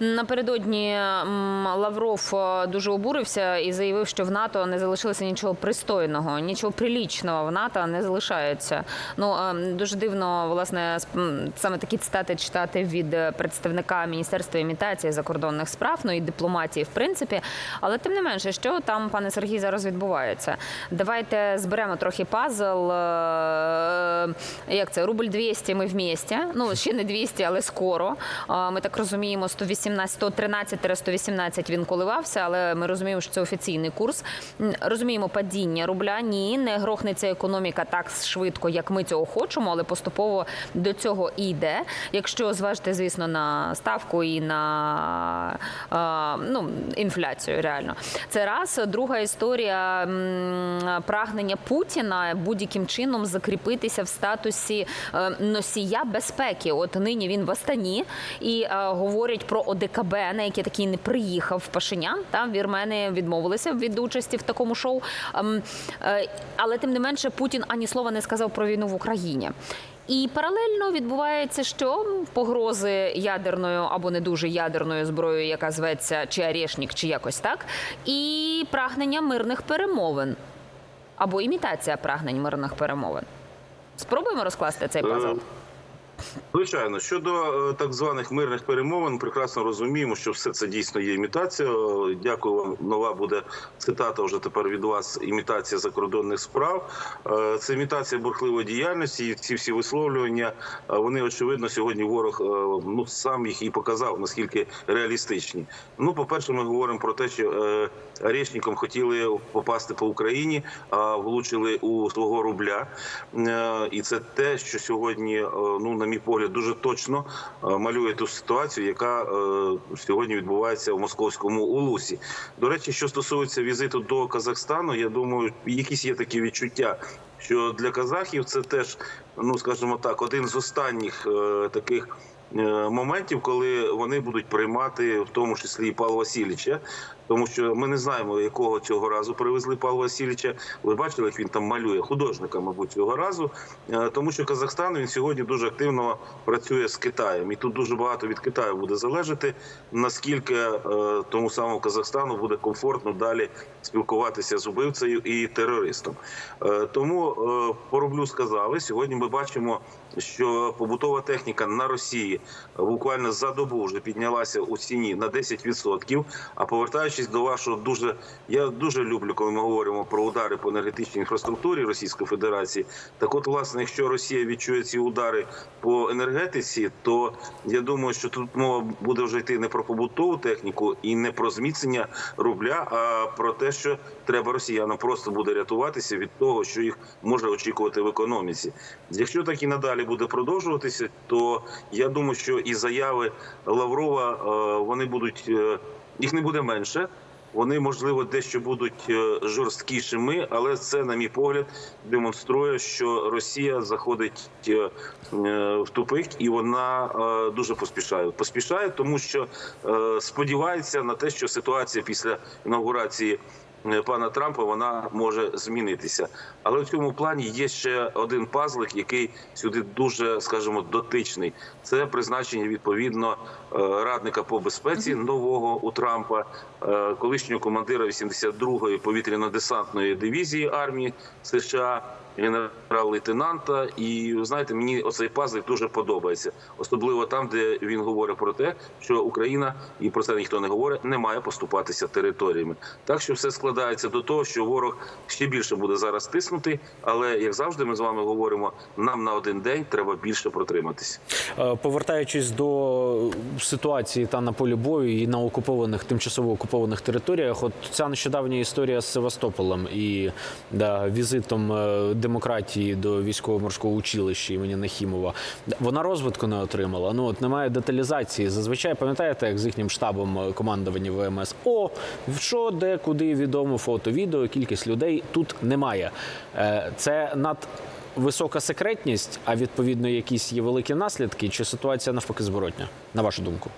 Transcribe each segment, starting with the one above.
Напередодні Лавров е, дуже обурився і заявив, що в НАТО не залишилося нічого пристойного, нічого прилічного в НАТО не залишається. Ну е, дуже дивно, власне, саме такі цитати читати від е, представника міністерства імітації закордонних справ, ну і дипломатії, в принципі. Але тим не менше, що там, пане Сергій, зараз відбувається. Давайте зберемо трохи пазл. Як це рубль 200 Ми вмісті. Ну ще не 200, але скоро. Ми так розуміємо, 118, 113-118 він коливався, але ми розуміємо, що це офіційний курс. Розуміємо, падіння рубля. Ні, не грохнеться економіка так швидко, як ми цього хочемо, але поступово до цього і йде. Якщо зважити, звісно, на ставку і на ну, інфляцію, реально. Це раз. Друга історія прагнення Путіна будь-яким чином закріпитися в статусі е, носія безпеки. От нині він в Астані і е, говорять про ОДКБ, на яке такий не приїхав Пашинян. Та вірмени відмовилися від участі в такому шоу. Ем, е, але тим не менше Путін ані слова не сказав про війну в Україні. І паралельно відбувається, що погрози ядерною або не дуже ядерною зброєю, яка зветься чи Арешнік, чи якось так, і прагнення мирних перемовин або імітація прагнень мирних перемовин. Спробуємо розкласти цей пазл. Звичайно, щодо е, так званих мирних перемовин, прекрасно розуміємо, що все це дійсно є імітація. Дякую вам. Нова буде цитата вже тепер від вас. Імітація закордонних справ. Е, Це імітація бурхливої діяльності. І ці всі висловлювання е, вони очевидно сьогодні. Ворог ну сам їх і показав наскільки реалістичні. Ну, по перше, ми говоримо про те, що Арешником хотіли попасти по Україні, а влучили у свого рубля. І це те, що сьогодні, ну на мій погляд, дуже точно е, малює ту ситуацію, яка е, сьогодні відбувається в московському улусі. До речі, що стосується візиту до Казахстану, я думаю, якісь є такі відчуття. Що для казахів це теж, ну скажімо так, один з останніх е, таких моментів, коли вони будуть приймати в тому числі і Павла Васильовича, тому що ми не знаємо, якого цього разу привезли Павла Васильовича. Ви бачили, як він там малює художника, мабуть, цього разу, Е, тому що Казахстан він сьогодні дуже активно працює з Китаєм, і тут дуже багато від Китаю буде залежати, наскільки е, тому самому Казахстану буде комфортно далі спілкуватися з убивцею і терористом. Е, Тому по рублю сказали сьогодні. Ми бачимо, що побутова техніка на Росії буквально за добу вже піднялася у ціні на 10%. А повертаючись до вашого дуже, я дуже люблю, коли ми говоримо про удари по енергетичній інфраструктурі Російської Федерації. Так, от, власне, якщо Росія відчує ці удари по енергетиці, то я думаю, що тут мова буде вже йти не про побутову техніку і не про зміцнення рубля, а про те, що треба росіянам просто буде рятуватися від того, що їх може очікувати в економіці. Якщо так і надалі буде продовжуватися, то я думаю, що і заяви Лаврова е, вони будуть е, їх не буде менше. Вони можливо дещо будуть е, жорсткішими, але це, на мій погляд, демонструє, що Росія заходить е, е, в тупик, і вона дуже поспішає. Поспішає, тому що сподівається на те, що ситуація після інаугурації пана Трампа вона може змінитися. Але в цьому плані є ще один пазлик, який сюди дуже, скажімо, дотичний. Це призначення відповідно е, радника по безпеці нового у Трампа, е, колишнього командира 82-ї повітряно-десантної дивізії армії США. Генерал-лейтенанта, і знаєте, мені оцей пазлик дуже подобається, особливо там, де він говорить про те, що Україна і про це ніхто не говорить, не має поступатися територіями. Так що все складається до того, що ворог ще більше буде зараз тиснути. Але як завжди, ми з вами говоримо, нам на один день треба більше протриматися. Е, Повертаючись до ситуації та на полі бою і на окупованих тимчасово окупованих територіях, от ця нещодавня історія з Севастополем і да, візитом е, демократії до військово-морського училища імені Нахімова, вона розвитку не отримала. Ну от немає деталізації. Зазвичай пам'ятаєте, як з їхнім штабом е, командування ВМС О, що де, куди відомо, фото, відео, кількість людей тут немає. Е, Це над висока секретність, а відповідно якісь є великі наслідки, чи ситуація навпаки зворотня, на вашу думку?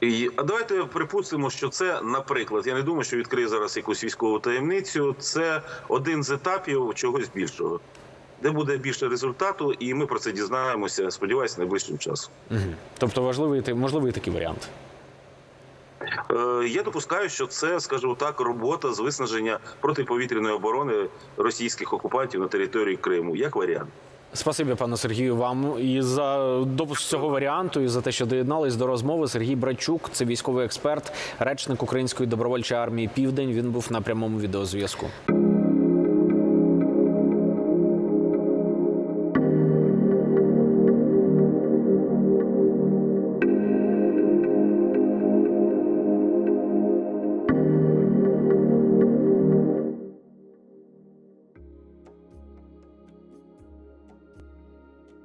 І, а давайте припустимо, що це, наприклад, я не думаю, що відкриє зараз якусь військову таємницю. Це один з етапів чогось більшого. де буде більше результату, і ми про це дізнаємося. Сподіваюся, найближчим часом. Мгм. Тобто важливий можливий такий варіант. Е, Я допускаю, що це, скажімо так, робота з виснаження протиповітряної оборони російських окупантів на території Криму, як варіант. Спасибі, пане Сергію, вам і за допуск цього варіанту, і за те, що доєднались до розмови. Сергій Брачук, це військовий експерт, речник Української добровольчої армії Південь. Він був на прямому відеозв'язку.